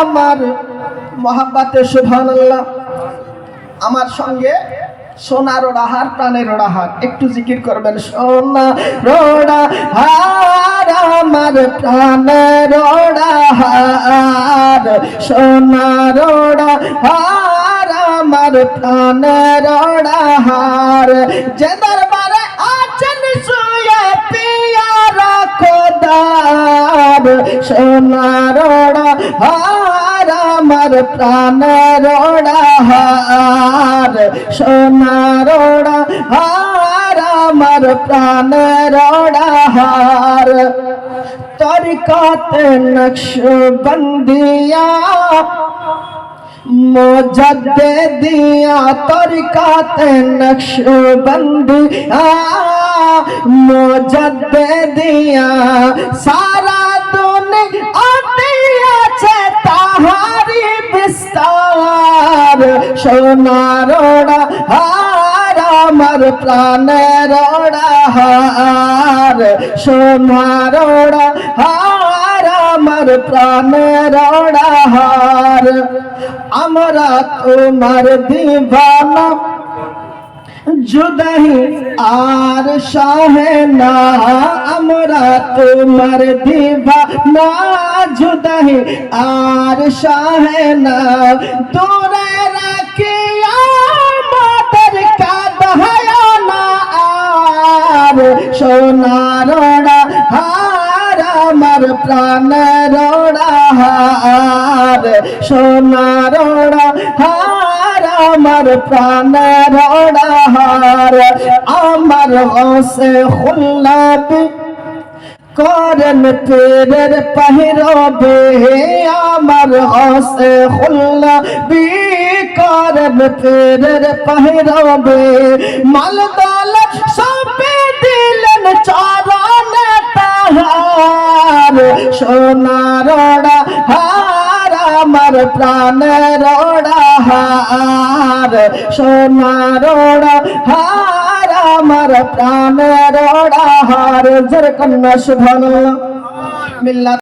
আমার মহাব্বাতে সুবহানাল্লাহ। আমার সঙ্গে সোনার হার প্রাণের হার একটু জিকির করবেন সোনা রোড়া হার আমার, প্রাণের হার সোনা রোড়া হার আমার, প্রাণের হার যে খোদার সোনা রোড়া হার আমার প্রাণের হার সোনা রোড়া হার আমার প্রাণের হার তরিকাতে নকশ বন্দিয়া মোজদ্দে দিয়া তরিকাতে নকশ বন্দিয়া মোজদ্দে দিয়া সারা দুনিয়া আছে তাহারি বিস্তার। সোনারোড়া হার, আমার প্রাণের হার। সোনারোড়া হার, আমার প্রাণের হার। আমরা তোমার দিবানা জুদাহি আর শাহে না, আমরা তোমার দিবা না জুদাহি আর শাহে না, দূরে রাখি আমাদের কাঁদহায় না আর সোনারোড়া হার আমার প্রাণেরোড়া হার সোনারোড়া হার আমার প্রাণের হার আমার হসে খুল্লাবি করেন পেরের পাহিরবে, আমার হসে খুল্লাবি। করেন পেরের পাহিরবে মাল দৌলত সবে দিলেন চরণ তাহার। সোনারোড়া হার আমার প্রাণের হার সোনারোড়া হার আমার প্রাণের হার জর কন্যা শুভ মিল্লা